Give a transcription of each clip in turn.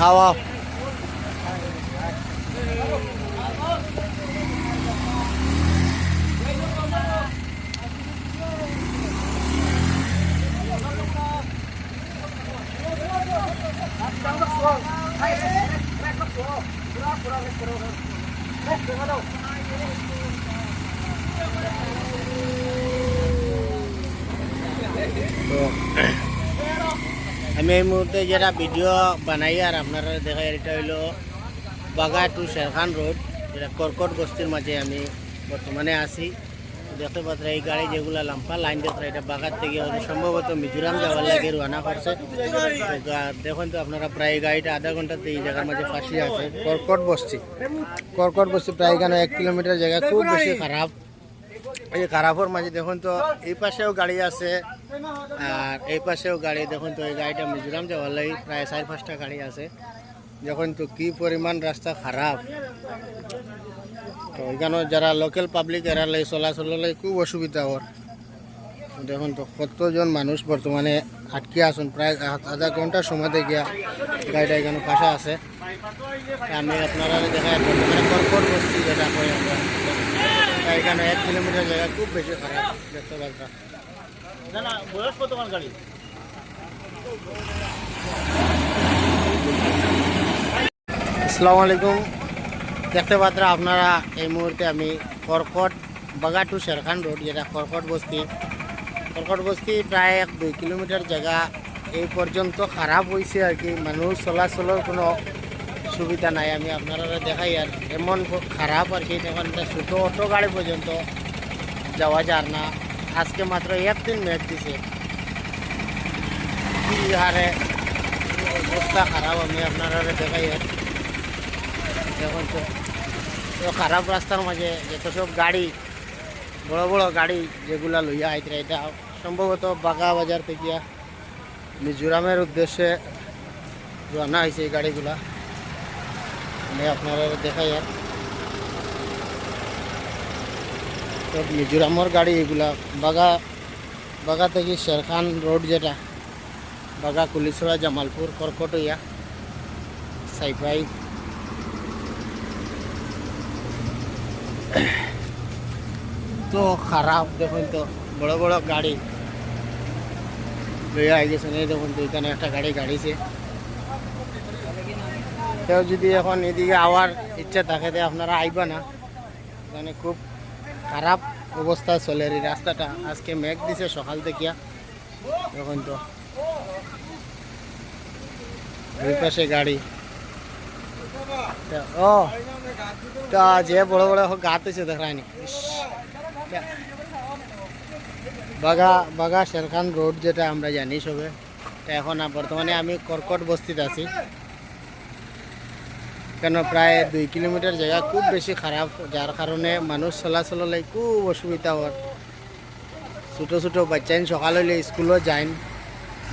आओ आओ তো আমি এই মুহূর্তে যেটা ভিডিও বানাই আর আপনারা দেখাই, এটা হইল বাগা টু শেরখান রোড, যেটা কর্কট বস্তির মাঝে আমি বর্তমানে আছি। দেখতে পাত্রা এই গাড়ি যেগুলা লাম্পা, লাইন দেখতে এটা বাগার থেকে সম্ভবত মিজোরাম যাওয়ার লাগে রওনা করছে। দেখুন তো আপনারা প্রায় গাড়িটা আধা ঘন্টাতে এই জায়গার মাঝে ফাঁসি আছে। কর্কট বস্তি কর্কট বস্তি প্রায় এখানে এক কিলোমিটার জায়গা, খুব বেশি খারাপ। এই খারাপের মাঝে দেখুন তো, এই পাশেও গাড়ি আছে। আর এই পাশেও গাড়ি, দেখুন তো, এই গাড়িটা মিজোরাম যাওয়ার লাগে প্রায় চার পাঁচটা গাড়ি আছে। দেখুন তো, কি পরিমাণ রাস্তা খারাপ। তো এখানে যারা লোকাল পাবলিক এরা লাগে চলাচল খুব অসুবিধা ওর। দেখুন তো, কতজন মানুষ বর্তমানে আটকে আসুন প্রায় আধা ঘণ্টার সময় গিয়া গাড়িটা এখানে পাশা আছে। আমি আপনারা দেখা বর্তমানে বস্তি এখানে এক কিলোমিটার জায়গা খুব বেশি খারাপ পাচ্ছেন না। না বয়স কত গাড়ি আসসালামু আলাইকুম। দেখতে পাত্রা আপনারা এই মুহূর্তে আমি কর্কট বাগা টু শেরখান রোড যেটা কর্কট বস্তি। কর্কট বস্তি প্রায় এক দুই কিলোমিটার জায়গা এই পর্যন্ত খারাপ হয়েছে আর কি। মানুষ চলাচলের কোনো সুবিধা নাই, আমি আপনারা দেখাই আর এমন খারাপ আর কি এখন ছোটো অটো গাড়ি পর্যন্ত যাওয়া যার না। আজকে মাত্র একদিন মেঘ দিছে। কি হারে অবস্থা খারাপ, আমি আপনারা দেখাই আর দেখুন তো। খারাপ রাস্তার মাঝে যত সব গাড়ি, বড় বড় গাড়ি যেগুলা লইয়া আইতে এটা সম্ভবত বাগা বাজার থেকে মিজোরামের উদ্দেশ্যে রানা হয়েছে এই গাড়িগুলা। আমি আপনারা দেখাই আর তো মিজোরামের গাড়ি এগুলা বাগা বাগা থেকে শেরখান রোড যেটা বাগা কুলিছড়া জামালপুর কর্কটইয়া সাইফাই তো খারাপ দেখুন তো বড় বড় গাড়ি লইয়া আই গেছেন এই দেখুন তো এখানে একটা গাড়ি গাড়িছে কেউ যদি এখন এদিকে আওয়ার ইচ্ছা থাকে তো আপনারা আইবা না মানে খুব খারাপ অবস্থা চলে এই রাস্তাটা। আজকে মেঘ দিছে সকাল থেকে দেখুন তো। দুই পাশে গাড়ি। ও, তা যে বড় বড় গাত হয়েছে দেখায়নি বাগা বাগা শেরখান রোড যেটা আমরা জানি সবে। এখন বর্তমানে আমি কর্কট বস্তিতে আছি। কেন প্রায় দুই কিলোমিটার জায়গা খুব বেশি খারাপ, যার কারণে মানুষ চলাচললে খুব অসুবিধা হওয়ার ছোটো ছোটো বাচ্চাইন সকাল হইলে স্কুলও যাইন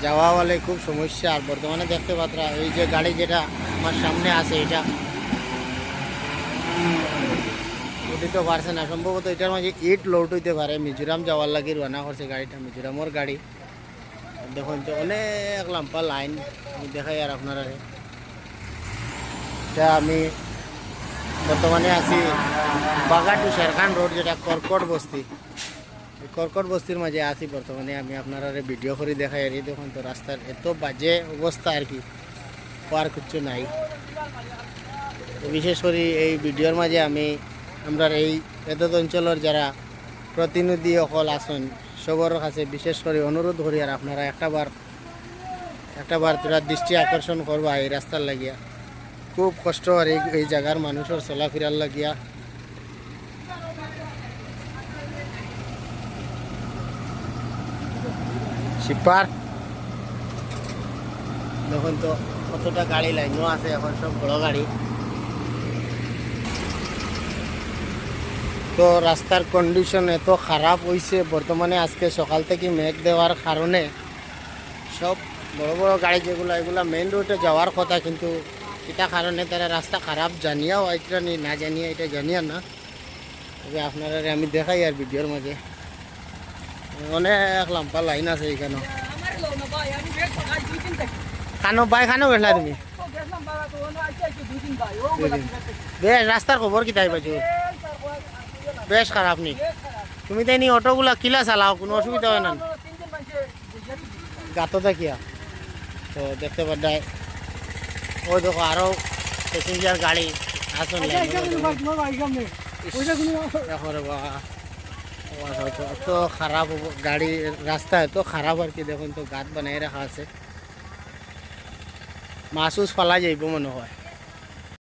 যাওয়া হলে খুব সমস্যা। আর বর্তমানে দেখতে পাত্রা এই যে গাড়ি যেটা আমার সামনে আছে এটা। উঠিতে পারছে না। সম্ভবত এটার মাঝে ইট লোড হইতে পারে। মিজোরাম যাওয়ার লাগে রানা করছে গাড়িটা, মিজোরামের গাড়ি। দেখুন তো, অনেক লম্বা লাইন দেখাই আর আপনারা। এটা আমি বর্তমানে আছি বাগা টু শেরখান রোড, যেটা কর্কট বস্তি। কর্কট বস্তির মাঝে আছি বর্তমানে। আমি আপনারা ভিডিও করে দেখাই আর দেখুন তো রাস্তার এত বাজে অবস্থা আর কি। পার কিচ্ছু নাই। বিশেষ করে এই ভিডিওর মাঝে আমি আমরা এই এতদ অঞ্চলের যারা প্রতিনিধি অকল আছেন, সবর কাছে বিশেষ করে অনুরোধ করি আর আপনারা একটাবার একটাবার তোরা দৃষ্টি আকর্ষণ করবা এই রাস্তার লাগিয়া। খুব কষ্ট আর এই এই জায়গার মানুষের চলাফেরার লাগিয়া। শিপার। দেখুন তো, কতটা গাড়ি লাইনও আছে, এখন সব বড় গাড়ি। তো রাস্তার কন্ডিশন এত খারাপ হয়েছে বর্তমানে আজকে সকাল থেকে মেঘ দেওয়ার কারণে সব বড় বড় গাড়ি যেগুলো, এগুলো মেইন রোডে যাওয়ার কথা, কিন্তু এটা কারণে তারা রাস্তা খারাপ জানিয়াও এটা নি জানিয়ে এটা জানিয়া না। তবে আপনারা আমি দেখাই আর ভিডিওর মাঝে। অনেক লম্বা লাইন আছে এখানে খানো বাই খানো গেছলা তুমি। বেশ, রাস্তার খবর কি তাই পাইছো? বেশ খারাপ নি। তুমি তাই নি অটোগুলা কিলা চালাও, কোনো অসুবিধা হয় না। গাতো দেখিয়া তো দেখতে পাড্ডায় ও দেখো আরও প্যাসেঞ্জার গাড়ি আসুন দেখো রে বাবা আওয়াজ হয়তো এত খারাপ অব- গাড়ি রাস্তা এত খারাপ আর কি দেখুন তো গাত বানাই রাখা আছে মাসুস ফালা যাইব মনে হয়